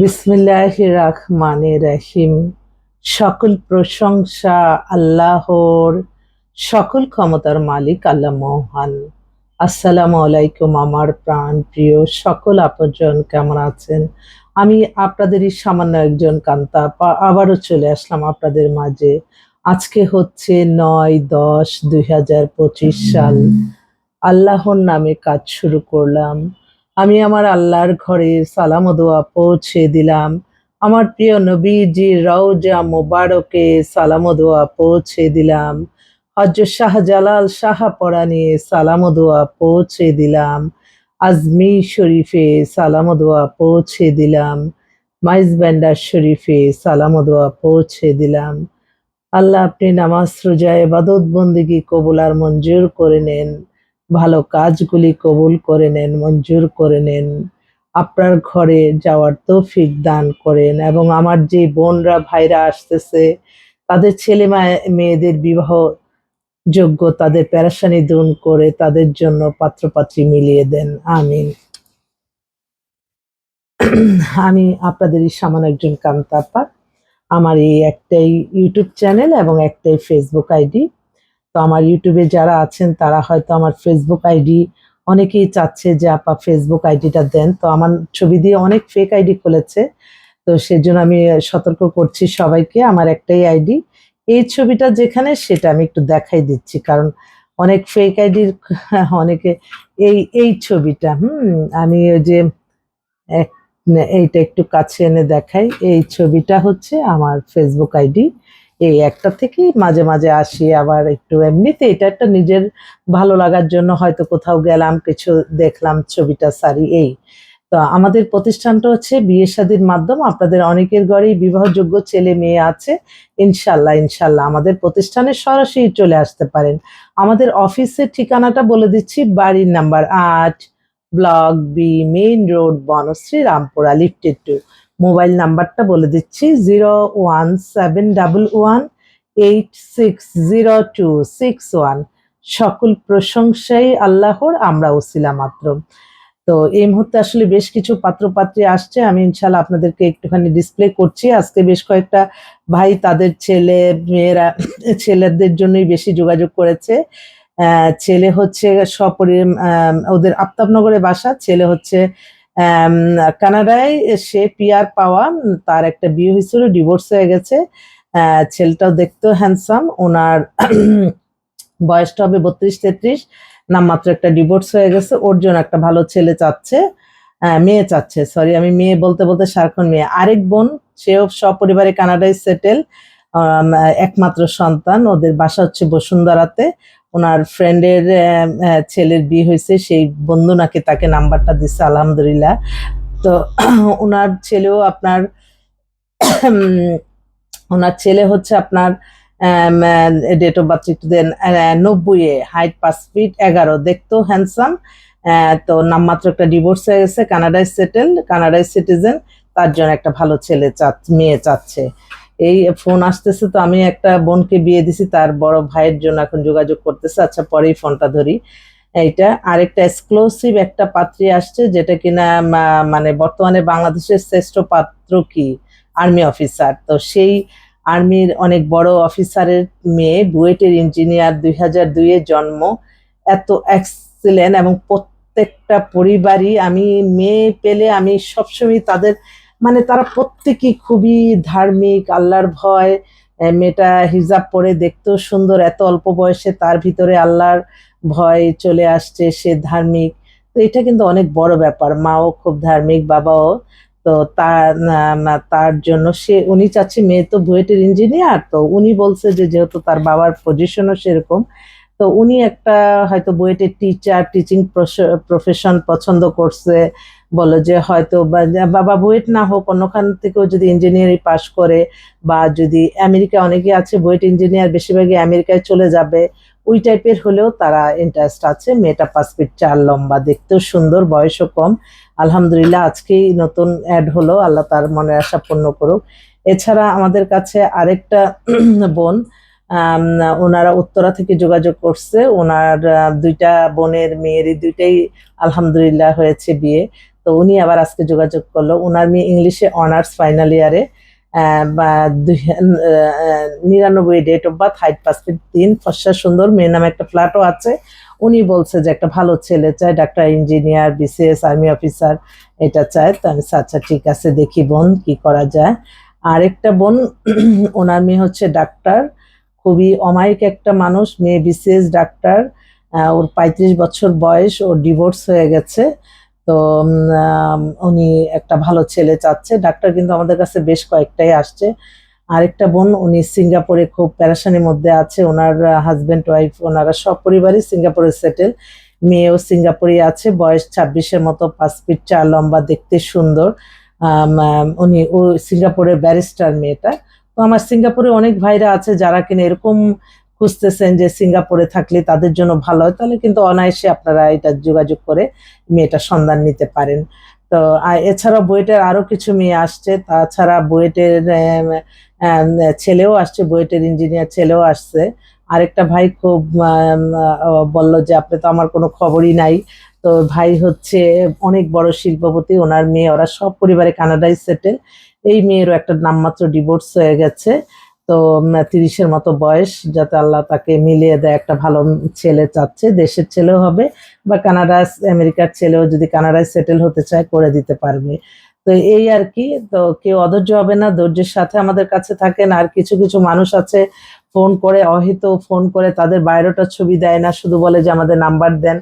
বিসমিল্লাহ রহমানে রহিম। সকল প্রশংসা আল্লাহর, সকল ক্ষমতার মালিক আল্লাহ মহান। আসসালামু আলাইকুম আমার প্রাণ প্রিয় সকল আপনজন, কেমন আছেন? আমি আপনাদেরই সামান্য একজন কান্তা আবারও চলে আসলাম আপনাদের মাঝে। আজকে হচ্ছে নয় দশ দুই সাল। আল্লাহর নামে কাজ শুরু করলাম। আমি আমার আল্লাহর ঘরে সালাম দোয়া পৌঁছে দিলাম। আমার প্রিয় নবীজি রওজা মোবারকে সালাম দোয়া পৌঁছে দিলাম। হজরত শাহজালাল শাহপরানে সালাম ও দোয়া পৌঁছে দিলাম। আজমি শরীফে সালাম দোয়া পৌঁছে দিলাম। মাইজ ব্যান্ডার শরীফে সালাম দোয়া পৌঁছে দিলাম। আল্লাহ আপনি নামাজ রোজা এবাদত বন্দিগি কবুল আর মঞ্জুর করে নেন। ভালো কাজগুলি কবুল করে নেন, মঞ্জুর করে নেন। আপনার ঘরে যাওয়ার তৌফিক দান করেন এবং আমার যে বোনরা, ভাইরা আসতেছে, তাদের ছেলে মায়ে- মেয়েদের বিবাহ যোগ্য তাদের প্যারাসানি দূর করে তাদের জন্য পাত্রপাত্রী মিলিয়ে দেন। আমিন। আমি আপনাদেরই সামান্য একজন কান্তাপা আমার এই একটাই ইউটিউব চ্যানেল এবং একটাই ফেসবুক আইডি। তো আমার ইউটিউবে যারা আছেন, তারা হয়তো আমার ফেসবুক আইডি অনেকেই চাচ্ছে যে আপা ফেসবুক আইডিটা দেন। তো আমার ছবি দিয়ে অনেক ফেক আইডি খুলেছে। তো সেজন্য আমি সতর্ক করছি সবাইকে আমার একটাই আইডি এই ছবিটা যেখানে সেটা আমি একটু দেখাই দিচ্ছি, কারণ অনেক ফেক আইডির অনেকে এই এই ছবিটা, হুম, আমি ওই যে এইটা একটু কাছে এনে দেখাই। এই ছবিটা হচ্ছে আমার ফেসবুক আইডি এই একটা থেকেই মাঝে মাঝে আসি, আবার একটু এমনিতে এটা একটা নিজের ভালো লাগার জন্য হয়তো কোথাও গেলাম, কিছু দেখলাম, ছবিটা সারি এই। তো আমাদের প্রতিষ্ঠানটা হচ্ছে বিয়ে শাদীর মাধ্যম, আপনাদের অনেকের ঘরেই বিবাহযোগ্য ছেলে মেয়ে আছে, ইনশাল্লাহ ইনশাল্লাহ। আমাদের প্রতিষ্ঠানে সরাসরি চলে আসতে পারেন। আমাদের অফিসের ঠিকানাটা বলে দিচ্ছি, বাড়ির নাম্বার আট, block B, main road, Banasree, Rampura lifted two. Mobile নাম্বারটা বলে দিচ্ছি, zero one seven double one eight six zero two six one. সকল প্রশংসাই আল্লাহর, আমরা ওসিলা মাত্র। তো এই মুহূর্তে আসলে বেশ কিছু পাত্রপাত্রী আসছে, আমি ইনশাল্লাহ আপনাদেরকে একটুখানি ডিসপ্লে করছি। আজকে বেশ কয়েকটা ভাই তাদের ছেলে, মেয়েরা, ছেলেদের জন্যই বেশি যোগাযোগ করেছে। ছেলে হচ্ছে সপরি ওদের আফতাবনগরে বাসা, ছেলে হচ্ছে কানাডায় সে পিয়ার পাওয়া, তার একটা বিয়ে হয়েছিল ডিভোর্স হয়ে গেছে। ছেলেটাও দেখতেও হ্যান্ডসাম ওনার বয়সটা হবে বত্রিশ তেত্রিশ, নামমাত্র একটা ডিভোর্স হয়ে গেছে। ওর জন্য একটা ভালো ছেলে চাচ্ছে মেয়ে চাচ্ছে সরি আমি মেয়ে বলতে বলতে সারাক্ষণ মেয়ে। আরেক বোন, সেও সপরিবারে কানাডায় সেটেল একমাত্র সন্তান, ওদের বাসা হচ্ছে বসুন্ধরাতে। ওনার ফ্রেন্ডের ছেলের বিয়ে হয়েছে, সেই বন্ধু নাকি তাকে নাম্বারটা দিচ্ছে আলহামদুলিল্লাহ। তো ওনার ছেলেও আপনার, ওনার ছেলে হচ্ছে আপনার ডেট অফ বার্থ একটু দেন নব্বই হাইট পাঁচ ফিট এগারো, দেখতেও হ্যান্ডসাম তো নামমাত্র একটা ডিভোর্স হয়ে গেছে কানাডায় সেটেল কানাডায় সিটিজেন তার জন্য একটা ভালো ছেলে চাচ্ছে মেয়ে চাচ্ছে। এই ফোন আসতেছে তো আমি একটা বোনকে বিয়ে দিছি, তার বড় ভাইয়ের জন্য এখন যোগাযোগ করতেছে। আচ্ছা পরেই ফোনটা ধরি। এইটা আরেকটা এক্সক্লুসিভ একটা পাত্রী আসছে, যেটা কিনা মানে বর্তমানে বাংলাদেশের শ্রেষ্ঠ পাত্র কি? আর্মি অফিসার তো সেই আর্মির অনেক বড় অফিসারের মেয়ে, বুয়েটের ইঞ্জিনিয়ার দুই হাজার দুইয়ে জন্ম। এত এক্সিলেন্ট এবং প্রত্যেকটা পরিবারই আমি মেয়ে পেলে আমি সবসময় তাদের মানে তারা প্রত্যেকেই খুবই ধার্মিক, আল্লাহর ভয়। মেয়েটা হিজাব পরে দেখতেও সুন্দর, এত অল্প বয়সে তার ভিতরে আল্লাহর ভয় চলে আসছে, সে ধার্মিক। তো এটা কিন্তু অনেক বড় ব্যাপার, মাও খুব ধার্মিক, বাবাও। তো তার তার জন্য সে, উনি চাচ্ছে মেয়ে তো বুয়েটের ইঞ্জিনিয়ার, তো উনি বলছে যে যেহেতু তার বাবার পজিশনও সেরকম, তো উনি একটা হয়তো বুয়েটের টিচার টিচিং প্রফেশন পছন্দ করছে বলো যে হয়তো বাবা বুয়েট না হোক, অন্যখান থেকেও যদি ইঞ্জিনিয়ারিং পাশ করে বা যদি আমেরিকা অনেকে আছে, বুয়েট ইঞ্জিনিয়ার বেশিরভাগই আমেরিকায় চলে যাবে, ওই টাইপের হলেও তারা ইন্টারেস্ট আছে। মেয়েটা পাঁচ ফিট চার, লম্বা, দেখতেও সুন্দর, বয়সও কম। আলহামদুলিল্লাহ আজকেই নতুন অ্যাড হলো, আল্লাহ তার মনে আশা পূর্ণ করুক। এছাড়া আমাদের কাছে আরেকটা বোন ওনারা উত্তরা থেকে যোগাযোগ করছে। ওনার দুইটা বোনের মেয়েরই দুইটাই আলহামদুলিল্লাহ হয়েছে বিয়ে। তো উনি আবার আজকে যোগাযোগ করল। ওনার মেয়ে ইংলিশে অনার্স ফাইনাল ইয়ারে বা নিরানব্বই date of birth height feet তিন ফর্সা সুন্দর, মেয়ের নামে একটা ফ্ল্যাটও আছে। উনি বলছে যে একটা ভালো ছেলে চায়, doctor engineer BCS army officer এটা চায়। তো আমি আচ্ছা ঠিক আছে, দেখি বোন, কি করা যায়। আরেকটা বোন, ওনার মেয়ে হচ্ছে ডাক্তার। খুবই অমায়িক একটা মানুষ, মেয়ে বিসিএস ডাক্তার। ওর পঁয়ত্রিশ বছর বয়স ওর ডিভোর্স হয়ে গেছে। তো উনি একটা ভালো ছেলে চাচ্ছে। ডাক্তার কিন্তু আমাদের কাছে বেশ কয়েকটাই আসছে। আরেকটা বোন, উনি সিঙ্গাপুরে খুব প্যারাশানির মধ্যে আছে। ওনার হাজব্যান্ড ওয়াইফ ওনারা সব পরিবারই সিঙ্গাপুরে সেটেল মেয়েও সিঙ্গাপুরে আছে। বয়স ছাব্বিশের মতো, পাঁচ ফিট চার, লম্বা, দেখতে সুন্দর। উনি, ও সিঙ্গাপুরের ব্যারিস্টার মেয়েটা। তো আমার সিঙ্গাপুরে অনেক ভাইরা আছে যারা কিনা এরকম খুঁজতেছেন যে সিঙ্গাপুরে থাকলে তাদের জন্য ভালো হয়, তাহলে কিন্তু অনায়াসে আপনারা এটা যোগাযোগ করে মেয়েটা সন্ধান নিতে পারেন। তো, আর এছাড়াও বুয়েটের আরও কিছু মেয়ে আসছে, তাছাড়া বুয়েটের ছেলেও আসছে, বুয়েটের ইঞ্জিনিয়ার ছেলেও আসছে। আরেকটা ভাই খুব বলল যে, আপনি তো আমার কোনো খবরই নাই। তো ভাই হচ্ছে অনেক বড় শিল্পপতি, ওনার মেয়ে, ওরা সব পরিবারে কানাডায় সেটেল। এই মেয়েরও একটা নামমাত্র ডিভোর্স হয়ে গেছে। তো তিরিশের মতো বয়স যাতে আল্লাহ তাকে মিলিয়ে দেয় একটা ভালো ছেলে চাচ্ছে, দেশের ছেলেও হবে বা কানাডা আমেরিকার ছেলেও যদি কানাডায় সেটেল হতে চায়, করে দিতে পারবে। তো এই আর কি, তো কেউ অধৈর্য হবে না, ধৈর্যের সাথে আমাদের কাছে থাকেন, আর কিছু কিছু মানুষ আছে ফোন করে অহিত ফোন করে তাদের বায়োডাটার ছবি দেয় না, শুধু বলে যে আমাদের নাম্বার দেন।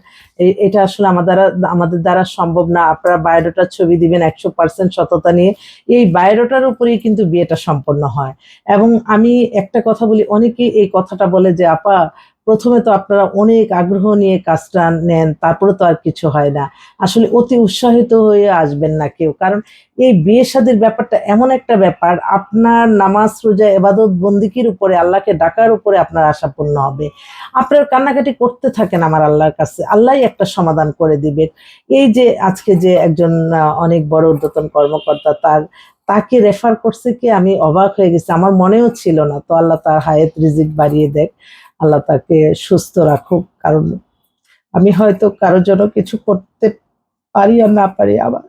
এটা আসলে আমাদের আমাদের দ্বারা সম্ভব না। আপনারা বায়োডাটার ছবি দিবেন একশো পার্সেন্ট সততা নিয়ে। এই বায়োডাটার উপরেই কিন্তু বিয়েটা সম্পন্ন হয়। এবং আমি একটা কথা বলি, অনেকেই এই কথাটা বলে যে, আপা প্রথমে তো আপনারা অনেক আগ্রহ নিয়ে কাজটা নেন, তারপরে তো আর কিছু হয় না। আসলে অতি উৎসাহিত হয়ে আসবেন না কেউ। কারণ এই বিয়ে শাদীর ব্যাপারটা এমন একটা ব্যাপার, আপনার নামাজ, রোজা, এবাদত বন্দিকির উপরে, আল্লাহকে ডাকার উপরে আপনার আশা পূর্ণ হবে। আপনার কান্নাকাটি করতে থাকেন আমার আল্লাহর কাছে, আল্লাহই একটা সমাধান করে দিবেন এই যে আজকে যে একজন অনেক বড় ঊর্ধ্বতন কর্মকর্তা, তার, তাকে রেফার করছে কি আমি অবাক হয়ে গেছি। আমার মনেও ছিল না। তো আল্লাহ তার হায়াত, রিজিক বাড়িয়ে দেখ। আল্লাহ তাকে সুস্থ রাখুক। কারণ আমি হয়তো কারোর জন্য কিছু করতে পারি আর না পারি আবার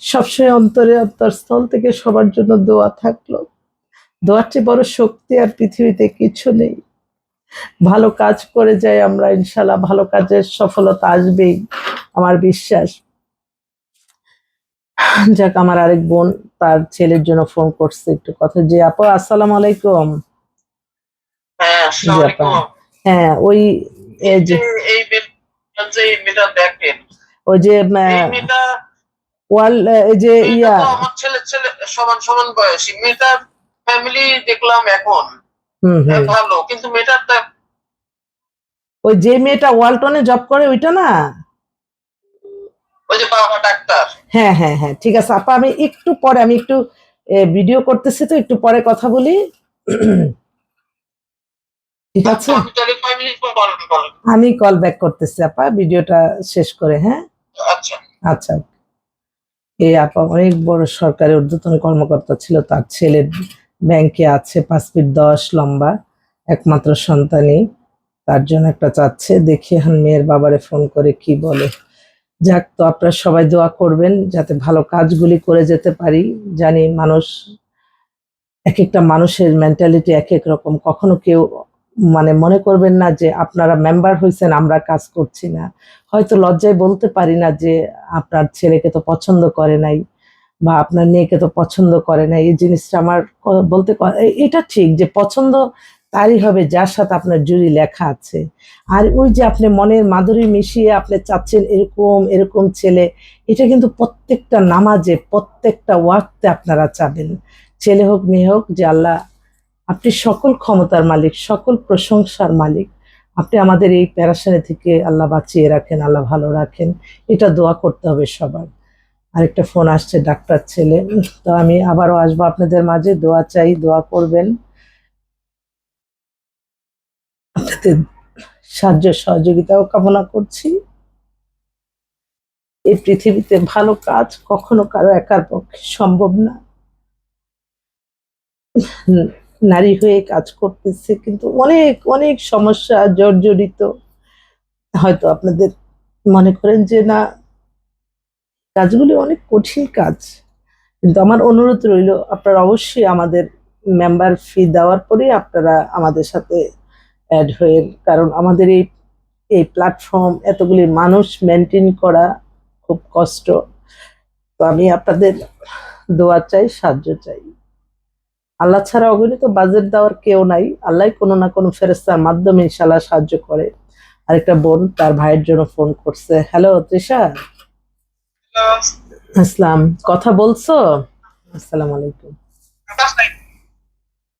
সবসময় অন্তরে অন্তরস্থল থেকে সবার জন্য দোয়া থাকল। দোয়ার চেয়ে বড় শক্তি আর পৃথিবীতে কিছু নেই। ভালো কাজ করে যাই আমরা ইনশাল্লাহ ভালো কাজের সফলতা আসবেই, আমার বিশ্বাস। যাক, আমার আরেক বোন তার ছেলের জন্য ফোন করছে একটু কথা। যে আপু, আসসালামু আলাইকুম। হ্যাঁ ওই এই যে এই- এই মেয়েটা যে এই মেয়েটা দেখেন। ওই যে ওয়াল এই যে ইয়া। আমার ছেলে ছেলে সমান সমান বয়সী। মেয়েটার ফ্যামিলি দেখলাম এখন। হুম হুম। ভালো। কিন্তু মেয়েটার ওই যে মেয়েটা ওয়ালটনে জব করে ওইটা না? ওই যে বাবা ডাক্তার। হ্যাঁ হ্যাঁ হ্যাঁ ঠিক আছে। আপা আমি একটু পরে আমি একটু ভিডিও করতেছি তো একটু পরে কথা বলি। ঠিক আছে? আমি কল ব্যাক করতেছি আপা। ভিডিওটা শেষ করে হ্যাঁ? আচ্ছা। আচ্ছা এই আপা অনেক বড় সরকারি ঊর্ধ্বতন কর্মকর্তা ছিল তার ছেলের ব্যাংকে আছে পাঁচ ফিট দশ লম্বা একমাত্র সন্তানই। তার জন্য একটা চাচ্ছে দেখি এখন মেয়ের বাবারে ফোন করে কি বলে। যাক তো আপনারা সবাই দোয়া করবেন যাতে ভালো কাজগুলি করে যেতে পারি। জানি মানুষ এক একটা মানুষের মেন্টালিটি এক এক রকম। কখনো কেউ মানে মনে করবেন না যে আপনারা মেম্বার হয়েছেন আমরা কাজ করছি না। হয়তো লজ্জায় বলতে পারি না যে আপনার ছেলেকে তো পছন্দ করে নাই বা আপনার মেয়েকে তো পছন্দ করে নাই। এই জিনিসটা আমার বলতে এটা ঠিক যে পছন্দ তারই হবে যার সাথে আপনার জুড়ি লেখা আছে। আর ওই যে আপনি মনের মাধুরী মিশিয়ে আপনি চাচ্ছেন এরকম এরকম ছেলে, এটা কিন্তু প্রত্যেকটা নামাজে, প্রত্যেকটা ওয়াক্তে আপনারা চাবেন। ছেলে হোক, মেয়ে হোক, যে আল্লাহ আপনি সকল ক্ষমতার মালিক, সকল প্রশংসার মালিক। আপনি আমাদের এই প্যারাসানি থেকে আল্লাহ বাঁচিয়ে রাখেন, আল্লাহ ভালো রাখেন। এটা দোয়া করতে হবে সবার। আরেকটা ফোন আসছে, ডাক্তার ছেলে। তো আমি আবারও আসব আপনাদের মাঝে। দোয়া চাই, দোয়া করবেন। আপনাদের সাহায্য, সহযোগিতাও কামনা করছি। এই পৃথিবীতে ভালো কাজ কখনো কারও একার পক্ষে সম্ভব না। নারী হয়ে কাজ করতেছে, কিন্তু অনেক অনেক সমস্যা জর্জরিত। হয়তো আপনাদের মনে করেন যে, না, কাজগুলি অনেক কঠিন কাজ। কিন্তু আমার অনুরোধ রইল, আপনারা অবশ্যই আমাদের মেম্বার ফি দেওয়ার পরেই আপনারা আমাদের সাথে অ্যাড হয়ে, কারণ আমাদের এই এই প্ল্যাটফর্ম এতগুলি মানুষ মেনটেন করা খুব কষ্ট। তো আমি আপনাদের দোয়া চাই, সাহায্য চাই। আল্লাহ ছাড়া অগণিত বাজেট দেওয়ার কেউ নাই। আল্লাহ কোনো না কোনো ফেরেস্তার মাধ্যমে ইনশাল্লাহ সাহায্য করে। আরেকটা বোন তার ভাইয়ের জন্য ফোন করছে। হ্যালো তৃষা। আসসালাম। কথা বলছো? আসসালাম আলাইকুম।